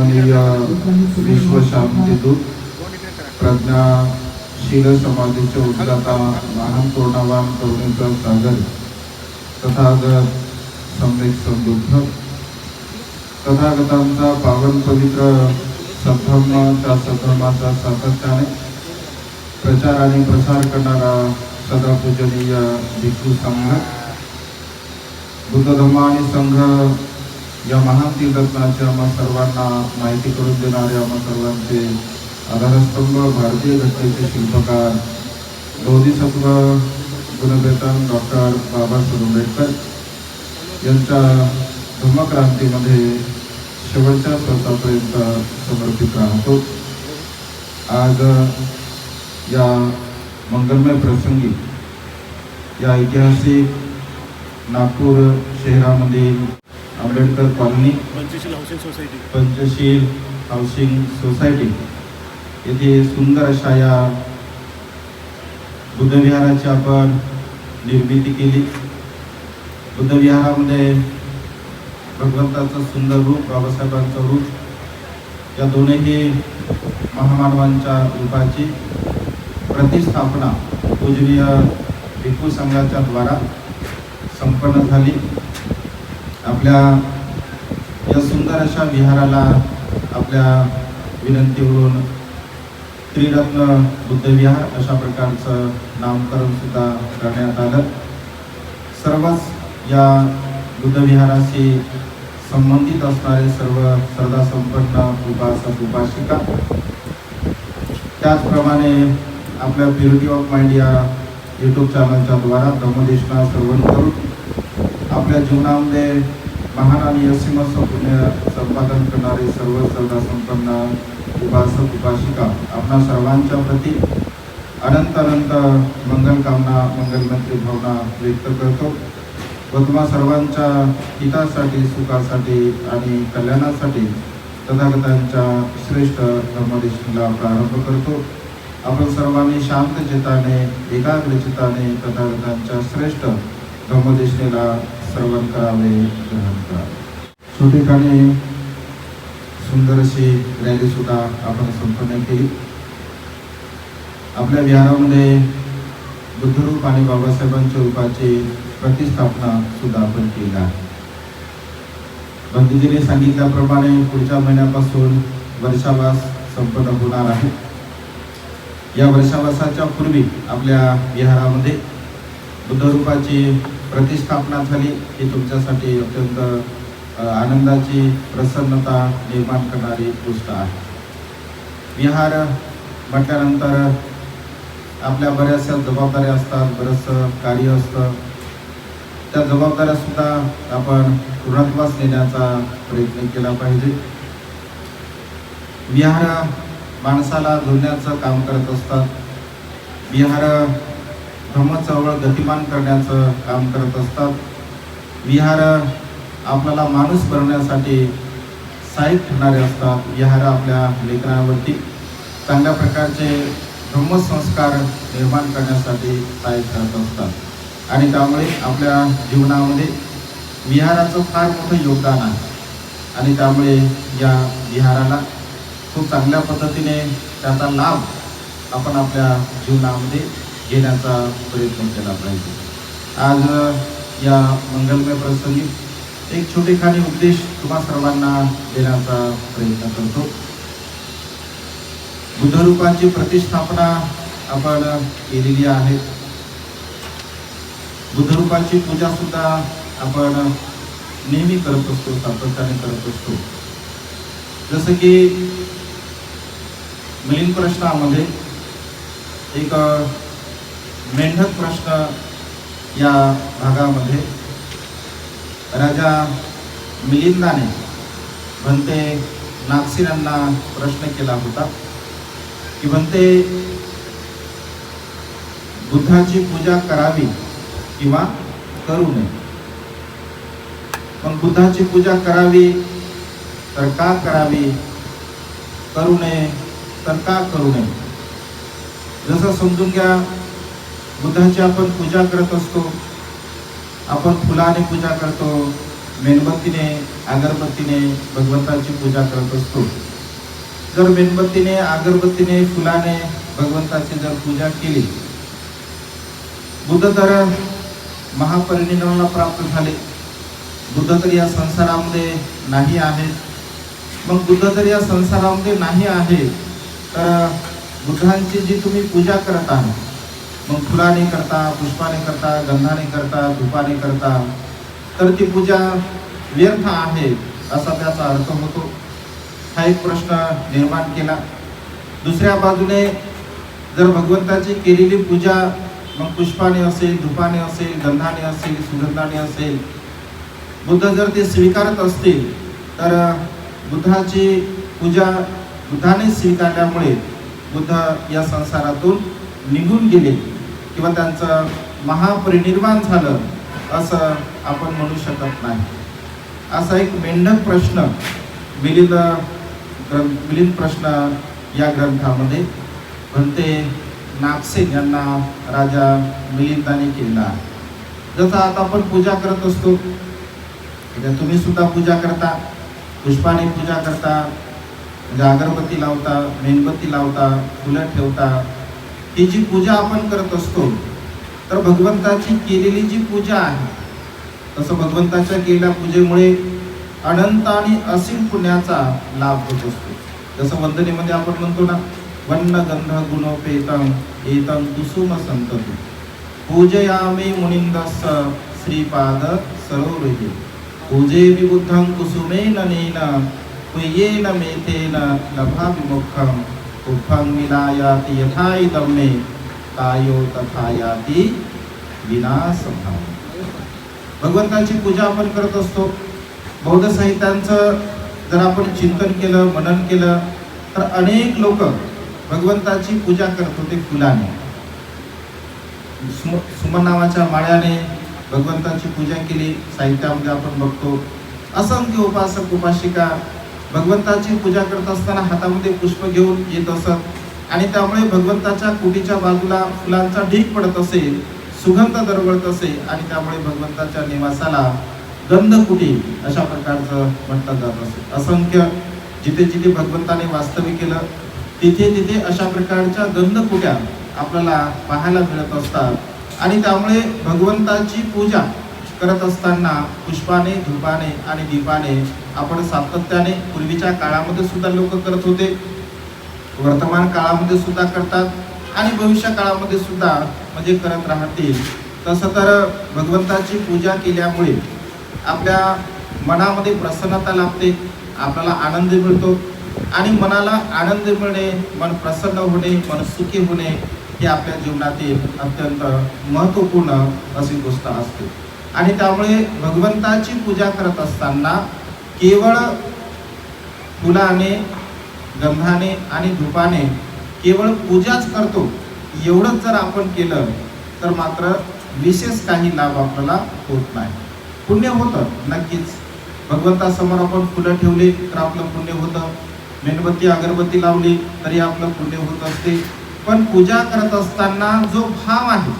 विश्ववंदनीय विश्व शांतीदूत प्रज्ञाशील समाधीचे उद्गाता महान पूर्णवान करुणेचा सागर तथागत सम्यक समृद्ध तथागतांचा पावन पवित्र सद्धर्म त्या सद्धर्माचा सातत्याने प्रचार आणि प्रसार करणारा सदा पूजनीय भिक्खू संघ बुद्ध धर्म आणि संघ या महान तीर्थरत्नाच्या आम्हा सर्वांना माहिती करून देणारे आम्हा सर्वांचे आधारस्तंभ भारतीय घटनेचे शिल्पकार बोधिसत्व गुणवेतन डॉक्टर बाबासाहेब आंबेडकर यांच्या धर्मक्रांतीमध्ये शेवटच्या स्वतःपर्यंत समर्पित राहतो. आज या मंगलमय प्रसंगी या ऐतिहासिक नागपूर शहरामधील Ambedkar colony Panchsheel housing society. Panchsheel housing society. येथे सुंदर अशा या बुद्धविहाराची आपण निर्मिती केली. बुद्धविहारामध्ये भगवंताचं सुंदर रूप बाबासाहेबांचं रूप या दोन्ही महामानवांच्या रूपाची प्रतिस्थापना पूजनीय भिक्खू संघाच्या द्वारा संपन्न झाली. आपल्या या सुंदर अशा विहाराला आपल्या विनंतीवरून त्रिरत्न बुद्धविहार अशा प्रकारचं नामकरण सुद्धा करण्यात आलं. सर्वच या बुद्धविहाराशी संबंधित असणारे सर्व श्रद्धा संपन्न उपासक उपासिका त्याचप्रमाणे आपल्या प्युरिटी ऑफ माइंड या यूट्यूब चॅनलच्या द्वारा धर्मदेशना श्रवण करून आपल्या जीवनामध्ये महान आणि यशिमस पुण्य संपादन करणारे सर्व श्रद्धा संपन्न उपासक उपासिका आपणा सर्वांच्या प्रती अनंत अनंत मंगल कामना मंगलमंत्री भावना व्यक्त करतो. व तुम्हा सर्वांच्या हितासाठी सुखासाठी आणि कल्याणासाठी तथागतांच्या श्रेष्ठ धर्मदेशनीला प्रारंभ करतो. आपण सर्वांनी शांत चिताने एकाग्र चिताने तथागतांच्या श्रेष्ठ धर्मदेशनेला श्रवण करावे ग्रहण करावे. ठिकाणी सुंदर अशी रॅली सुद्धा आपण संपन्न केली. आपल्या विहारामध्ये बुद्धरूप आणि बाबासाहेबांच्या रूपाची प्रतिस्थापना सुद्धा आपण केली आहे. बंदीजीने सांगितल्याप्रमाणे पुढच्या महिन्यापासून वर्षावास संपन्न होणार आहे. या वर्षावासाच्या पूर्वी आपल्या विहारामध्ये बुद्धरूपाची प्रतिस्थापना झाली ही तुमच्यासाठी अत्यंत आनंदाची प्रसन्नता निर्माण करणारी गोष्ट आहे. विहार म्हटल्यानंतर आपल्या बऱ्याचशा जबाबदाऱ्या असतात बरंचसं कार्य असतं. त्या जबाबदाऱ्या सुद्धा आपण पूर्णत्वास नेण्याचा प्रयत्न केला पाहिजे. विहार माणसाला जोडण्याचं काम करत असतात. विहार धर्मचळवळ गतिमान करण्याचं काम करत असतात. विहार आपल्याला माणूस बनवण्यासाठी साहित्य ठरणारे असतात. विहार आपल्या लेखनावरती चांगल्या प्रकारचे संस्कार निर्माण करण्यासाठी सहाय्य करत असतात. आणि त्यामुळे आपल्या जीवनामध्ये विहाराचं फार मोठं योगदान आहे. आणि त्यामुळे या विहाराला खूप चांगल्या पद्धतीने त्याचा लाभ आपण आपल्या जीवनामध्ये घेण्याचा प्रयत्न केला पाहिजे. आज या मंगलमय प्रसंगी एक छोटेखानी उपदेश तुम्हा सर्वांना देण्याचा प्रयत्न करतो. बुद्धरूपांची प्रतिष्ठापना आपण केलेली आहे. बुद्धरूपांची पूजा सुद्धा आपण नेहमी करत असतो सातत्याने करत असतो. जसं की मिलिंद प्रश्नामध्ये एक मेंढक प्रश्न या भागामध्ये राजा मिलिंदाने भंते नागसिरांना प्रश्न केला होता की भंते बुद्धाची पूजा करावी किंवा करू नये? पण बुद्धाची पूजा करावी तर का करावी? करू नये तर का करू नये? जसं समजून घ्या बुद्धाची आपण पूजा करत असतो. आपण फुलाने पूजा करतो. मेणबत्तीने अगरबत्तीने भगवंताची पूजा करत असतो. जर मेणबत्तीने अगरबत्तीने फुलाने भगवंताची जर पूजा केली बुद्ध तर महापरिनिर्वाणाला प्राप्त झाले. बुद्ध तर या संसारामध्ये नाही आहेत मग बुद्ध जर या संसारामध्ये नाही आहे तर बुद्धांची जी तुम्ही पूजा करत आहात मग फुलाने करता पुष्पाने करता गंधाने करता धुपाने करता. तर ती पूजा व्यर्थ आहे असा त्याचा अर्थ होतो. हा एक प्रश्न निर्माण केला. दुसऱ्या बाजूने जर भगवंताची केलेली पूजा मग पुष्पाने असेल धुपाने असेल गंधाने असेल सुगंधाने असेल बुद्ध जर ते स्वीकारत असतील तर बुद्धाची पूजा बुद्धाने स्वीकारल्यामुळे बुद्ध या संसारातून निघून गेले. किंवा त्यांचं महापरिनिर्वाण झालं असं आपण म्हणू शकत नाही. असा एक मेंढक प्रश्न मिलिंद ग्रंथ मिलिंद प्रश्न या ग्रंथामध्ये भंते नागसेन यांना राजा मिलिंदाने केला जसं आता आपण पूजा करत असतो म्हणजे तुम्ही सुद्धा पूजा करता पुष्पाने पूजा करता म्हणजे अगरबत्ती लावता मेणबत्ती लावता फुलं ठेवता ही जी पूजा आपण करत असतो तर भगवंताची केलेली जी पूजा आहे तसं भगवंताच्या केलेल्या पूजेमुळे अनंत आणि असीम पुण्याचा लाभ होत असतो. जसं वंदनेमध्ये आपण म्हणतो ना वन्न गंध गुण पेतम एतम कुसुम संतती. पूजयामी मुनिंदस श्रीपाद सरोवरे पूजे विबुद्धं कुसुमेन नेन कुयेन मेथेन लभा विमुखम उफं यथा तथा भगवंताची पूजा आपण करत असतो. बौद्ध साहित्यांचं जर आपण चिंतन केलं मनन केलं तर अनेक लोक भगवंताची पूजा करत होते फुलाने. सुम सुमन नावाच्या माळ्याने भगवंताची पूजा केली साहित्यामध्ये आपण बघतो. असंख्य उपासक उपासिका भगवंताची पूजा करत असताना हातामध्ये पुष्प घेऊन येत असत. आणि त्यामुळे भगवंताच्या कुटीच्या बाजूला फुलांचा ढीक पडत असेल सुगंध दरवळत असे आणि त्यामुळे भगवंताच्या निवासाला गंधकुटी अशा प्रकारचं म्हटलं जात असे. असंख्य जिथे जिथे भगवंताने वास्तव्य केलं तिथे तिथे अशा प्रकारच्या गंधकुट्या आपल्याला पाहायला मिळत असतात. आणि त्यामुळे भगवंताची पूजा करत असताना पुष्पाने धुपाने आणि दीपाने आपण सातत्याने पूर्वीच्या काळामध्ये सुद्धा लोक करत होते. वर्तमान काळामध्ये सुद्धा करतात आणि भविष्य काळामध्ये सुद्धा म्हणजे करत राहतील. तसं तर भगवंताची पूजा केल्यामुळे आपल्या मनामध्ये प्रसन्नता लाभते आपल्याला आनंद मिळतो आणि मनाला आनंद मिळणे मन प्रसन्न होणे मन सुखी होणे हे आपल्या जीवनातील अत्यंत महत्त्वपूर्ण अशी गोष्ट असते. आणि त्यामुळे भगवंताची पूजा करत असताना केवळ फुलाने गंधाने आणि धुपाने केवळ पूजाच करतो एवढंच जर आपण केलं तर मात्र विशेष काही लाभ आपल्याला होत नाही. पुण्य होतं नक्कीच. भगवंतासमोर आपण फुलं ठेवली तर आपलं पुण्य होतं. मेणबत्ती अगरबत्ती लावली तरी आपलं पुण्य होत असते. पण पूजा करत असताना जो भाव आहे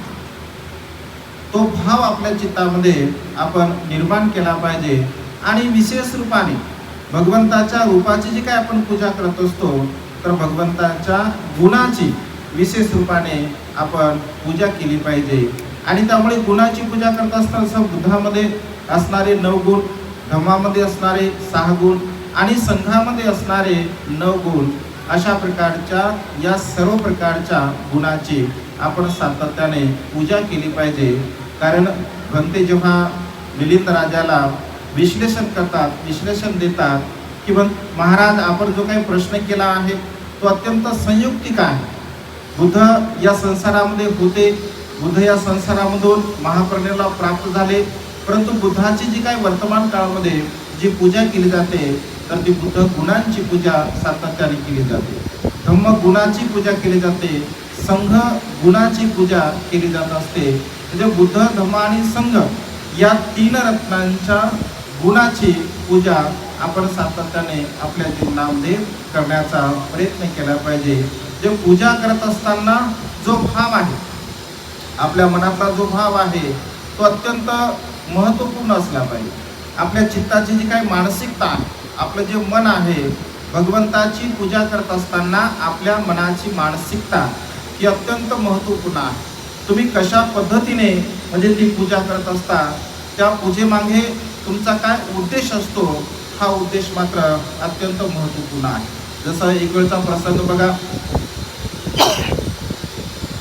तो भाव आपल्या चित्तामध्ये आपण निर्माण केला पाहिजे. आणि विशेष रूपाने भगवंताच्या रूपाची जी काय आपण पूजा करत असतो तर भगवंताच्या गुणाची विशेष रूपाने आपण पूजा केली पाहिजे. आणि त्यामुळे गुणाची पूजा करत असताना असं बुद्धामध्ये असणारे नऊ गुण धम्मामध्ये असणारे सहा गुण आणि संघामध्ये असणारे नऊ गुण अशा प्रकारच्या या सर्व प्रकारच्या गुणाची आपण सातत्याने पूजा केली पाहिजे. कारण भंते जेव्हा मिलिंद राजाला विश्लेषण करतात विश्लेषण देतात की मग महाराज आपण जो काही प्रश्न केला आहे तो अत्यंत संयुक्तिक आहे. बुद्ध या संसारामध्ये होते. बुद्ध या संसारामधून महाप्रणेला प्राप्त झाले. परंतु बुद्धाची जी काही वर्तमान काळामध्ये जी पूजा केली जाते तर ती बुद्ध गुणांची पूजा सातत्याने केली जाते. धम्म गुणाची पूजा केली जाते. संघ गुणाची पूजा केली जात असते. म्हणजे बुद्ध धम्म आणि संघ या तीन रत्नांच्या गुणाची पूजा आपण सातत्याने आपल्या जीवनामध्ये करण्याचा प्रयत्न केला पाहिजे. जे पूजा करत असताना जो भाव आहे आपल्या मनातला जो भाव आहे तो अत्यंत महत्त्वपूर्ण असला पाहिजे. आपल्या चित्ताची जी काही मानसिकता आहे आपलं जे मन आहे भगवंताची पूजा करत असताना आपल्या मनाची मानसिकता ही अत्यंत महत्त्वपूर्ण आहे. तुम्ही कशा पद्धतीने म्हणजे ती पूजा करत असता त्या पूजेमागे तुमचा काय उद्देश असतो हा उद्देश मात्र अत्यंत महत्त्वपूर्ण आहे. जसं एक वेळचा प्रसंग बघा.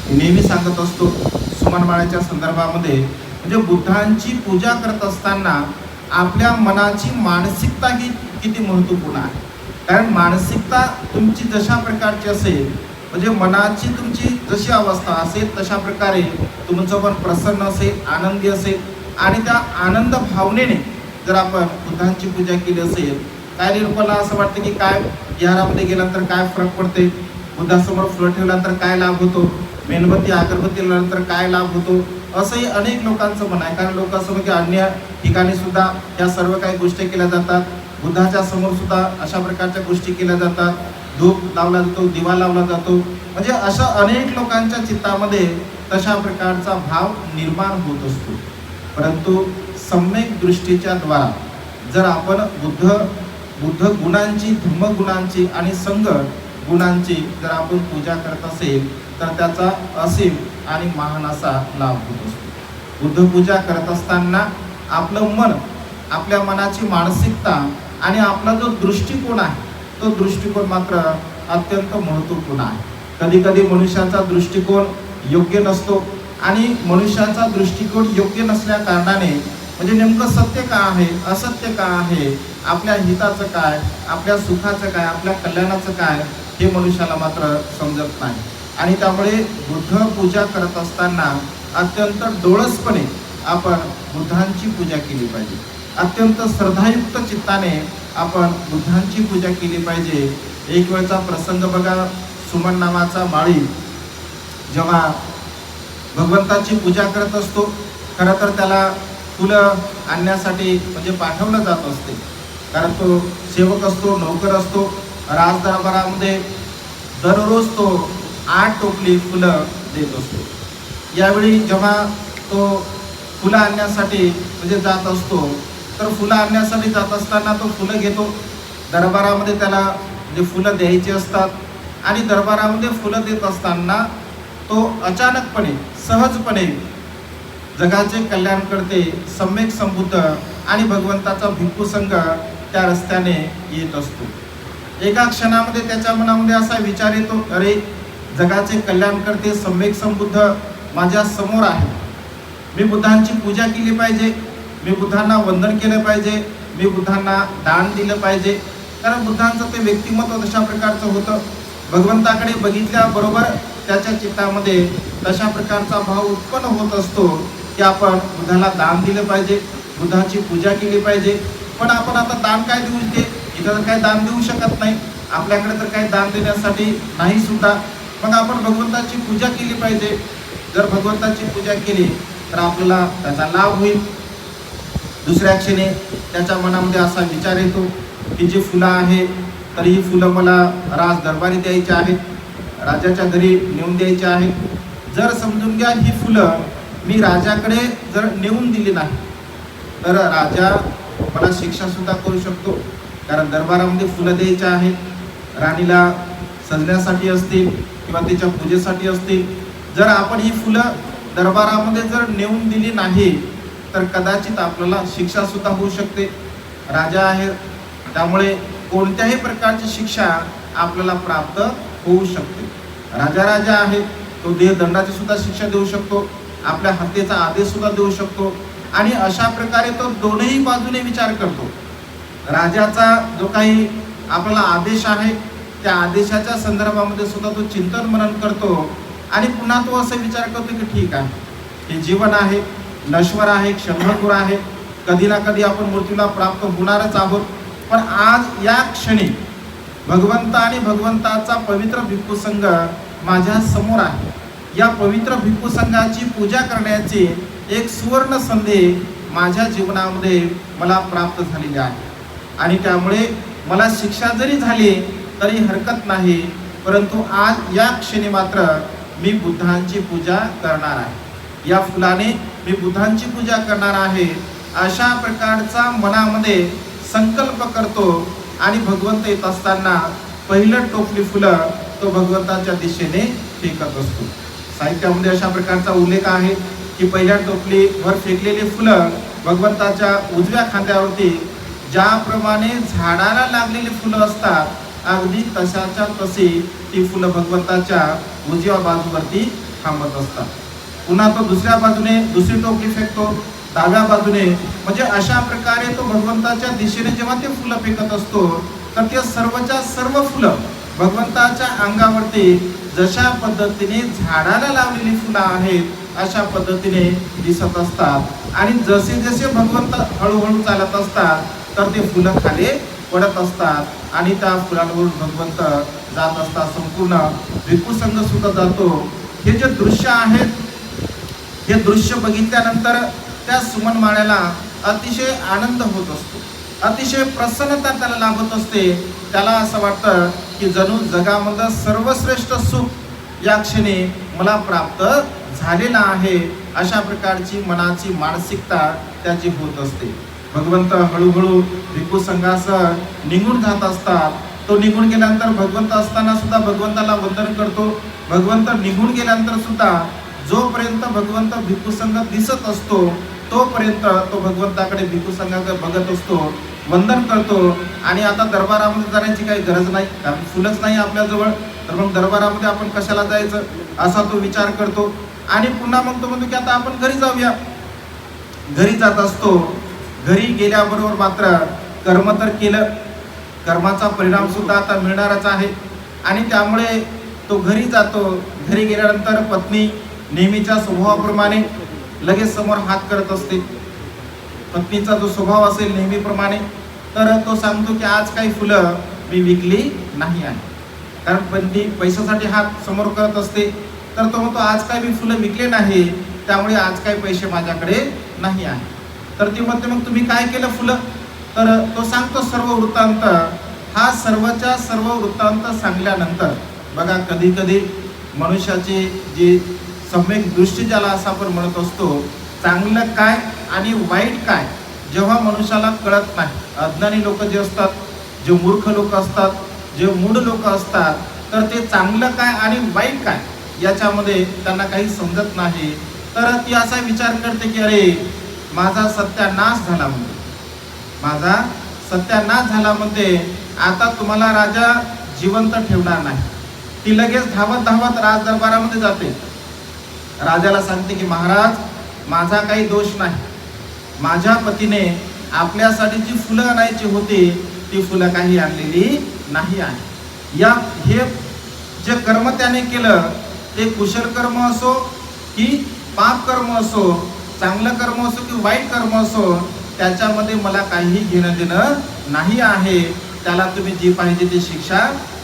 नेहमी सांगत असतो सुमनमाळ्याच्या संदर्भामध्ये म्हणजे बुद्धांची पूजा करत असताना आपल्या मनाची मानसिकता ही किती महत्त्वपूर्ण आहे. कारण मानसिकता तुमची जशा प्रकारची असेल म्हणजे मनाची तुमची जशी अवस्था असेल तशा प्रकारे तुमचं पण प्रसन्न असेल आनंदी असेल. आणि त्या आनंद भावनेने जर आपण बुद्धांची पूजा केली असेल काही लोकांना असं वाटतं की काय विहारामध्ये गेल्यानंतर काय फरक पडते बुद्धासमोर फुलं ठेवल्यानंतर काय लाभ होतो? मेणबत्ती अगरबत्ती लावल्यानंतर काय लाभ होतो? असंही अनेक लोकांचं म्हण आहे. कारण लोक असं म्हणजे अन्य ठिकाणी सुद्धा या सर्व काही गोष्टी केल्या जातात. बुद्धाच्या समोर सुद्धा अशा प्रकारच्या गोष्टी केल्या जातात. धूप लावला जातो दिवा लावला जातो. म्हणजे अशा अनेक लोकांच्या चित्तामध्ये तशा प्रकारचा भाव निर्माण होत असतो. परंतु सम्यक दृष्टीच्या द्वारा जर आपण बुद्ध बुद्ध गुणांची धम्म गुणांची आणि संघ गुणांची जर आपण पूजा करत असेल तर त्याचा असीम आणि महान असा लाभ होत असतो. बुद्ध पूजा करत असताना आपलं मन आपल्या मनाची मानसिकता आणि आपला जो दृष्टिकोन आहे तो दृष्टिकोन मात्र अत्यंत महत्त्वपूर्ण आहे. कधी कधी मनुष्याचा दृष्टिकोन योग्य नसतो आणि मनुष्याचा दृष्टिकोन योग्य नसल्या कारणाने म्हणजे नेमकं सत्य का आहे असत्य का आहे आपल्या हिताचं काय आपल्या सुखाचं काय आपल्या कल्याणाचं काय हे मनुष्याला मात्र समजत नाही. आणि त्यामुळे बुद्ध पूजा करत असताना अत्यंत डोळसपणे आपण बुद्धांची पूजा केली पाहिजे. अत्यंत श्रद्धायुक्त चित्ताने आपण बुद्धांची पूजा केली पाहिजे. एक वेळचा प्रसंग बघा सुमन नावाचा माळी जेव्हा भगवंताची पूजा करत असतो खरं तर त्याला फुलं आणण्यासाठी म्हणजे पाठवलं जात असते. कारण तो सेवक असतो नोकर असतो. राजदरबारामध्ये दररोज तो आठ टोपली फुलं देत असतो. यावेळी जेव्हा तो फुलं आणण्यासाठी म्हणजे जात असतो तर फुलं आणण्यासाठी जात असताना तो फुलं घेतो. दरबारामध्ये त्याला जे फुलं द्यायची असतात आणि दरबारामध्ये फुलं देत असताना तो अचानकपणे सहजपणे जगाचे कल्याण करते सम्यक संबुद्ध आणि भगवंताचा भिक्खू संघ त्या रस्त्याने येत असतो. एका क्षणामध्ये त्याच्या मनामध्ये असा विचार येतो अरे जगाचे कल्याण करते सम्यक संबुद्ध माझ्यासमोर आहे. मी बुद्धांची पूजा केली पाहिजे मी बुद्धांना वंदन केलं पाहिजे मी बुद्धांना दान दिलं पाहिजे. कारण बुद्धांचं ते व्यक्तिमत्व तशा प्रकारचं होतं. भगवंताकडे बघितल्याबरोबर त्याच्या चित्तामध्ये तशा प्रकारचा भाव उत्पन्न होत असतो की आपण बुद्धाला दान दिलं पाहिजे बुद्धाची पूजा केली पाहिजे. पण आपण आता दान काय देऊ इथे? इथं तर काही दान देऊ शकत नाही. आपल्याकडे तर काही दान देण्यासाठी नाही सुद्धा. मग आपण भगवंताची पूजा केली पाहिजे. जर भगवंताची पूजा केली तर आपल्याला त्याचा लाभ होईल. दुसऱ्या क्षणी त्याच्या मनामध्ये असा विचार येतो की जी फुलं आहे तर ही फुलं मला राज दरबारी द्यायची आहेत राजाच्या घरी नेऊन द्यायची आहेत. जर समजून घ्या ही फुलं मी राजाकडे जर नेऊन दिली नाही तर राजा मला शिक्षासुद्धा करू शकतो. कारण दरबारामध्ये फुलं द्यायची आहेत. राणीला सजण्यासाठी असतील किंवा तिच्या पूजेसाठी असतील. जर आपण ही फुलं दरबारामध्ये जर नेऊन दिली नाही तर कदाचित आपल्याला शिक्षा सुद्धा होऊ शकते. राजा आहे त्यामुळे कोणत्याही प्रकारची शिक्षा आपल्याला प्राप्त होऊ शकते. राजा राजा आहे. तो देहदंडाची सुद्धा शिक्षा देऊ शकतो. आपल्या हत्येचा आदेश सुद्धा देऊ शकतो. आणि अशा प्रकारे तो दोनही बाजूने विचार करतो. राजाचा जो काही आपल्याला आदेश आहे त्या आदेशाच्या संदर्भामध्ये सुद्धा तो चिंतन मनन करतो. आणि पुन्हा तो असं विचार करतो की ठीक आहे. हे जीवन आहे. नश्वर आहे क्षणभंगूर आहे. कधी ना कधी आपण मृत्यूला प्राप्त होणारच आहोत. पण आज या क्षणी भगवंत आणि भगवंताचा पवित्र भिक्खूसंघ माझ्यासमोर आहे. या पवित्र भिक्खूसंघाची पूजा करण्याची एक सुवर्ण संधी माझ्या जीवनामध्ये मला प्राप्त झालेली आहे. आणि त्यामुळे मला शिक्षा जरी झाली तरी हरकत नाही. परंतु आज या क्षणी मात्र मी बुद्धांची पूजा करणार आहे. या फुलाने मी बुद्धांची पूजा करणार आहे अशा प्रकारचा मनामध्ये संकल्प करतो आणि भगवंत येत असताना पहिलं टोपली फुलं तो भगवंताच्या दिशेने फेकत असतो. साहित्यामध्ये अशा प्रकारचा उल्लेख आहे की पहिल्या टोपलीवर फेकलेली फुलं भगवंताच्या उजव्या खांद्यावरती ज्याप्रमाणे झाडाला लागलेली फुलं असतात अगदी तशाच्या तशी ती फुलं भगवंताच्या उजव्या बाजूवरती थांबत असतात. पुन्हा तो दुसऱ्या बाजूने दुसरी टोपली फेकतो डाव्या बाजूने. म्हणजे अशा प्रकारे तो भगवंताच्या दिशेने जेव्हा ते फुलं फेकत असतो तर ते सर्वच्या सर्व फुलं भगवंताच्या अंगावरती जशा पद्धतीने झाडाला लावलेली फुलं आहेत अशा पद्धतीने दिसत असतात. आणि जसे जसे भगवंत हळूहळू चालत असतात तर ते फुलं खाली पडत असतात. आणि त्या फुलांवरून भगवंत जात असतात संपूर्ण विपुसंग सुद्धा जातो. हे जे दृश्य आहेत हे दृश्य बघितल्यानंतर त्या सुमन माळ्याला अतिशय आनंद होत असतो. अतिशय प्रसन्नता त्याला लाभत असते. त्याला असं वाटतं की जणू जगामधलं सर्वश्रेष्ठ सुख या क्षणी मला प्राप्त झालेला आहे अशा प्रकारची मनाची मानसिकता त्याची होत असते. भगवंत हळूहळू भिकू संघासह निघून जात असतात. तो निघून गेल्यानंतर भगवंत असताना सुद्धा भगवंताला वंदन करतो. भगवंत निघून गेल्यानंतर सुद्धा जोपर्यंत भगवंत भिक्खू संघ दिसत असतो तोपर्यंत तो भगवंताकडे भिक्खू संघाकडे बघत असतो वंदन करतो. आणि आता दरबारामध्ये जाण्याची काही गरज नाही कारण फुलंच नाही आपल्याजवळ. तर मग दरबारामध्ये आपण कशाला जायचं असा तो विचार करतो. आणि पुन्हा मग तो म्हणतो की आता आपण घरी जाऊया. घरी जात असतो. घरी गेल्याबरोबर मात्र कर्म तर केलं. कर्माचा परिणाम सुद्धा आता मिळणारच आहे. आणि त्यामुळे तो घरी जातो. घरी गेल्यानंतर पत्नी नेहमीच्या स्वभावाप्रमाणे लगेच समोर हात करत असते. पत्नीचा जो स्वभाव असेल नेहमीप्रमाणे तर तो सांगतो की आज काही फुलं मी विकली नाही आहे. कारण पत्नी पैशासाठी हात समोर करत असते. तर तो म्हणतो आज काय मी फुलं विकले नाही त्यामुळे आज काही पैसे माझ्याकडे नाही आहे. तर ती म्हणते मग तुम्ही काय केलं फुलं? तर तो सांगतो सर्व वृत्तांत. हा सर्वच्या सर्व वृत्तांत सांगल्यानंतर बघा कधी कधी मनुष्याचे जे सम्यक दृष्टी ज्याला असं आपण म्हणत असतो चांगलं काय आणि वाईट काय जेव्हा मनुष्याला कळत नाही. अज्ञानी लोक जे असतात जे मूर्ख लोक असतात जे मूढ लोक असतात तर ते चांगलं काय आणि वाईट काय याच्यामध्ये त्यांना काही समजत नाही. तर ती असा विचार करते की अरे माझा सत्यानाश झाला म्हणजे माझा सत्यानाश झाला म्हणजे आता तुम्हाला राजा जिवंत ठेवणार नाही. ती लगेच धावत धावत राज दरबारामध्ये जाते. राजाला सांगते की महाराज माझा काही दोष नाही. माझ्या पतीने आपल्यासाठी जी फुलं आणायची होती ती फुलं काही आणलेली नाही आहे या हे जे कर्म त्याने केलं ते कुशल कर्म असो की पाप कर्म असो चांगलं कर्म असो की वाईट कर्म असो त्याच्यामध्ये मला काहीही घेणं देणं नाही आहे. त्याला तुम्ही जी पाहिजे ती शिक्षा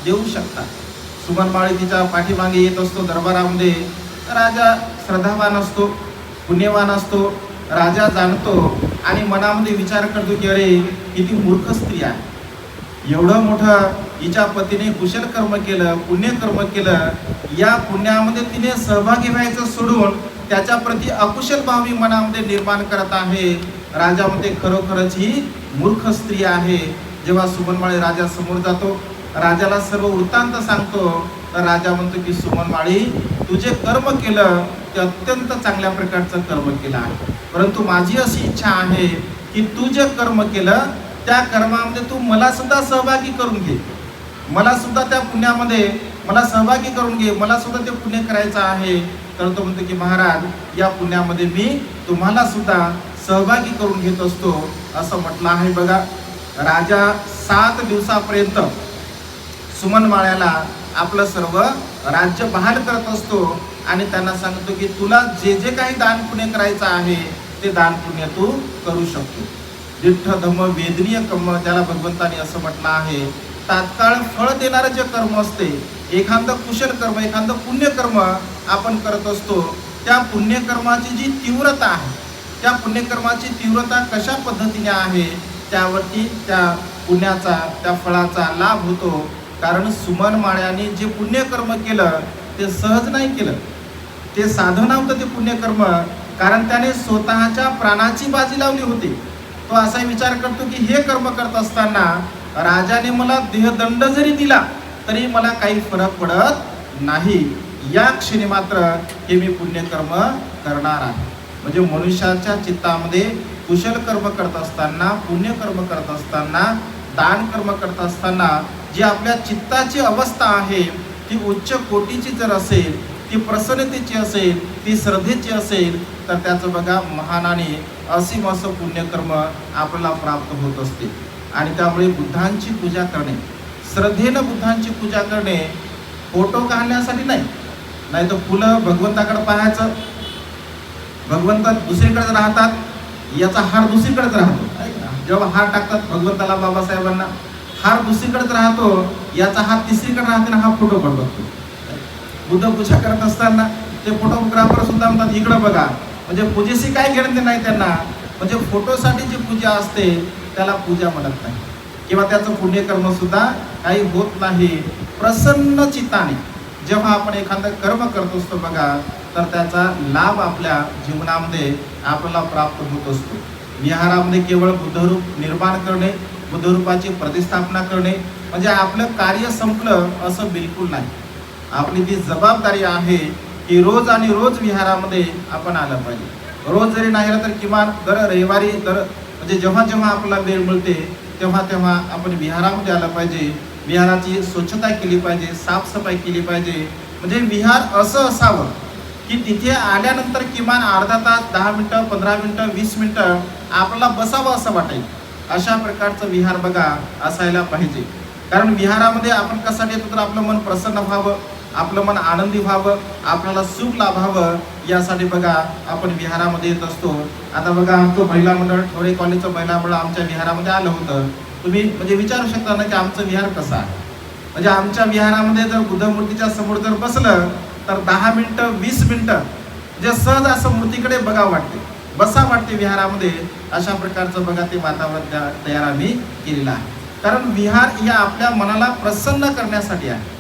देऊ शकता. सुमन माळी तिच्या पाठीमागे येत असतो दरबारामध्ये. राजा श्रद्धावान असतो पुण्यवान असतो राजा जाणतो आणि मनामध्ये विचार करतो की अरे किती मूर्ख स्त्री आहे. एवढं मोठं हिच्या पतीने कुशल कर्म केलं पुण्यकर्म केलं या पुण्यामध्ये तिने सहभागी व्हायचं सोडून त्याच्या प्रती अकुशल भावी मनामध्ये निर्माण करत आहे. राजामध्ये खरोखरच ही मूर्ख स्त्री आहे. जेव्हा सुमनमाळे राजा समोर जातो राजाला सर्व वृत्तांत सांगतो तर राजा म्हणतो की सुमनमाळी तू जे कर्म केलं ते अत्यंत चांगल्या प्रकारचं कर्म केलं आहे. परंतु माझी अशी इच्छा आहे की तू जे कर्म केलं त्या कर्मामध्ये तू मला सुद्धा सहभागी करून घे. मला सुद्धा त्या पुण्यामध्ये मला सहभागी करून घे. मला सुद्धा ते पुण्य करायचं आहे. तर तो म्हणतो की महाराज या पुण्यामध्ये मी तुम्हाला सुद्धा सहभागी करून घेत असतो. असं म्हटलं आहे बघा. राजा सात दिवसापर्यंत सुमन माळ्याला आपलं सर्व राज्य बहाल करत असतो आणि त्यांना सांगतो की तुला जे जे काही दान पुण्य करायचं आहे ते दान पुण्य तू करू शकतो. दिठ्ठ धम्म वेदनीय कर्म ज्याला भगवंताने असं म्हटलं आहे तात्काळ फळ देणारं जे कर्म असते एखादं कुशल कर्म एखादं पुण्यकर्म आपण करत असतो त्या पुण्यकर्माची जी तीव्रता आहे त्या पुण्यकर्माची तीव्रता कशा पद्धतीने आहे त्यावरती त्या पुण्याचा त्या फळाचा लाभ होतो. कारण सुमन माळ्याने जे पुण्यकर्म केलं ते सहज नाही केलं. ते साधन नव्हतं ते पुण्यकर्म कारण त्याने स्वतःच्या प्राणाची बाजी लावली होती. तो असा विचार करतो की हे कर्म करत असताना राजाने मला देहदंड जरी दिला तरी मला काही फरक पडत नाही. या क्षणी मात्र हे मी पुण्यकर्म करणार आहे. म्हणजे मनुष्याच्या चित्तामध्ये कुशल कर्म करत असताना पुण्यकर्म करत असताना दान कर्म करत असताना जी आपल्या चित्ताची अवस्था आहे ती उच्च कोटीची जर असेल ती प्रसन्नतेची असेल ती श्रद्धेची असेल तर त्याचं बघा महान आणि असीम असं पुण्यकर्म आपल्याला प्राप्त होत असते. आणि त्यामुळे बुद्धांची पूजा करणे श्रद्धेनं बुद्धांची पूजा करणे फोटो काढण्यासाठी नाही नाही तर फुलं भगवंताकडे पाहायचं. भगवंत दुसरीकडे राहतात याचा हार दुसरीकडेच राहतो. जेव्हा हार टाकतात भगवंताला बाबासाहेबांना हार दुसरीकडेच राहतो याचा हार तिसरीकडे राहते ना हा फोटो पण बघतो. बुद्ध पूजा करत असताना ते फोटोग्राफर सुद्धा म्हणतात इकडं बघा. म्हणजे पूजेशी काय घेणं ते नाही त्यांना म्हणजे फोटोसाठी जी पूजा असते त्याला पूजा म्हणत नाही. किंवा त्याचं पुण्यकर्म सुद्धा काही होत नाही. प्रसन्न चित्ताने. जेव्हा आपण एखादं कर्म करत असतो बघा तर त्याचा लाभ आपल्या जीवनामध्ये आपल्याला प्राप्त होत असतो. विहारामध्ये केवळ बुद्धरूप निर्माण करणे बुद्धरूपाची प्रतिस्थापना करणे म्हणजे आपलं कार्य संपलं असं बिलकुल नाही. आपली जी जबाबदारी आहे की रोज आणि रोज विहारामध्ये आपण आलं पाहिजे. रोज जरी नाही आलं तर किमान दर रविवारी दर म्हणजे जेव्हा जेव्हा आपल्याला वेळ मिळते तेव्हा तेव्हा आपण विहारामध्ये आलं पाहिजे. विहाराची स्वच्छता केली पाहिजे साफसफाई केली पाहिजे. म्हणजे विहार असं असावं. की तिथे आल्यानंतर किमान अर्धा तास दहा मिनटं पंधरा मिनटं वीस मिनटं आपल्याला बसावं असं वाटेल. अशा प्रकारचं विहार बघा असायला पाहिजे. कारण विहारामध्ये आपण कसा येतो तर आपलं मन प्रसन्न व्हावं आपलं मन आनंदी व्हावं आपल्याला सुख लाभावं यासाठी बघा आपण विहारामध्ये येत असतो. आता बघा आमचं महिला मंडळ थोडे कॉलेजचं महिला मंडळ आमच्या विहारामध्ये आलं होतं. तुम्ही म्हणजे विचारू शकता ना की आमचं विहार कसा आहे? म्हणजे आमच्या विहारामध्ये जर बुद्धमूर्तीच्या समोर जर बसलं तर दहा मिनटं वीस मिनटं जे सहज असं मूर्तीकडे बघा वाटते. बसा वाटते विहारामध्ये अशा प्रकारचं बघा ते वातावरण तयार आम्ही केलेलं आहे. कारण विहार हे आपल्या मनाला प्रसन्न करण्यासाठी आहे.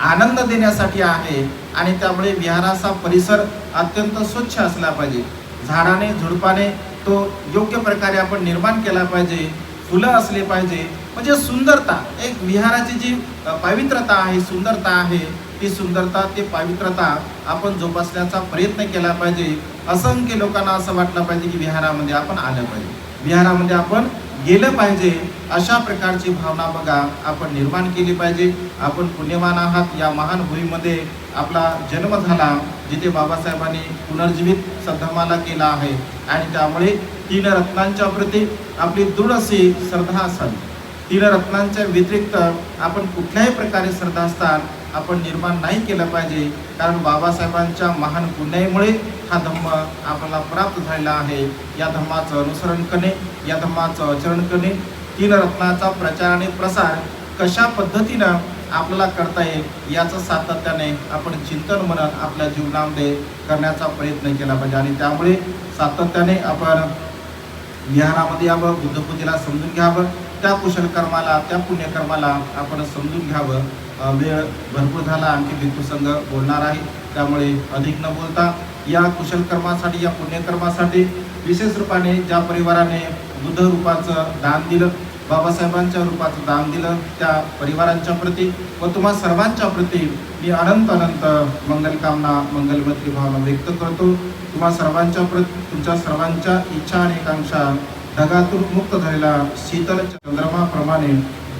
आनंद देण्यासाठी आहे आणि त्यामुळे विहाराचा परिसर अत्यंत स्वच्छ असला पाहिजे. झाडाने झुडपाने तो योग्य प्रकारे आपण निर्माण केला पाहिजे. फुलं असले पाहिजे. म्हणजे सुंदरता एक विहाराची जी पवित्रता आहे सुंदरता आहे ती सुंदरता ते पावित्रता आपण जोपासण्याचा प्रयत्न केला पाहिजे. असंख्य लोकांना असं वाटलं पाहिजे की विहारामध्ये आपण आलं पाहिजे. विहारामध्ये आपण गेलं पाहिजे. अशा प्रकारची भावना बघा आपण निर्माण केली पाहिजे. आपण पुण्यवान आहात. या महान भूमीमध्ये आपला जन्म झाला जिथे बाबासाहेबांनी पुनर्जीवित सद्धमाला केला आहे. आणि त्यामुळे तीन रत्नांच्या प्रती आपली दृढ अशी श्रद्धा असावी तीन रत्नांच्या व्यतिरिक्त आपण कुठल्याही प्रकारे श्रद्धास्थान आपण निर्माण नाही केलं पाहिजे. कारण बाबासाहेबांच्या महान पुण्यामुळे हा धम्म आपल्याला प्राप्त झालेला आहे. या धम्माचं अनुसरण करणे या धम्माचं आचरण करणे तीन रत्नाचा प्रचार आणि प्रसार कशा पद्धतीनं आपल्याला करता येईल याचं सातत्याने आपण चिंतन मनन आपल्या जीवनामध्ये करण्याचा प्रयत्न केला पाहिजे. आणि त्यामुळे सातत्याने आपण विहारामध्ये यावं बुद्धबुद्धीला समजून घ्यावं. त्या कुशल कर्माला त्या पुण्यकर्माला आपण समजून घ्यावं. वेळ भरपूर झाला आणखी भिक्खू बोलणार आहे. त्यामुळे अधिक न बोलता या कुशल कर्मासाठी या पुण्यकर्मासाठी विशेष रूपाने ज्या परिवाराने बुद्ध रूपाचं दान दिलं बाबासाहेबांच्या रूपाचं दान दिलं त्या परिवारांच्या प्रती व तुम्हा सर्वांच्या प्रती मी अनंत अनंत मंगलकामना मंगलमत्री भावना व्यक्त करतो. तुम्हा सर्वांच्या प्रत तुमच्या सर्वांच्या इच्छा आणि आकांक्षा ढगातून मुक्त झालेला शीतल चंद्रमाप्रमाणे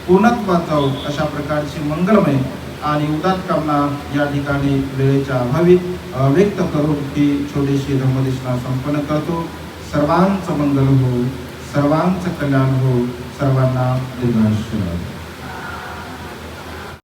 पूर्णत्वात जाऊ अशा प्रकारची मंगलमय आणि उदात कामना या ठिकाणी वेळेच्या अभावी व्यक्त करून ही छोटीशी धर्मदेशना संपन्न करतो. सर्वांचं मंगल हो सर्वांचं कल्याण हो सर्वांना दीर्घायुष्य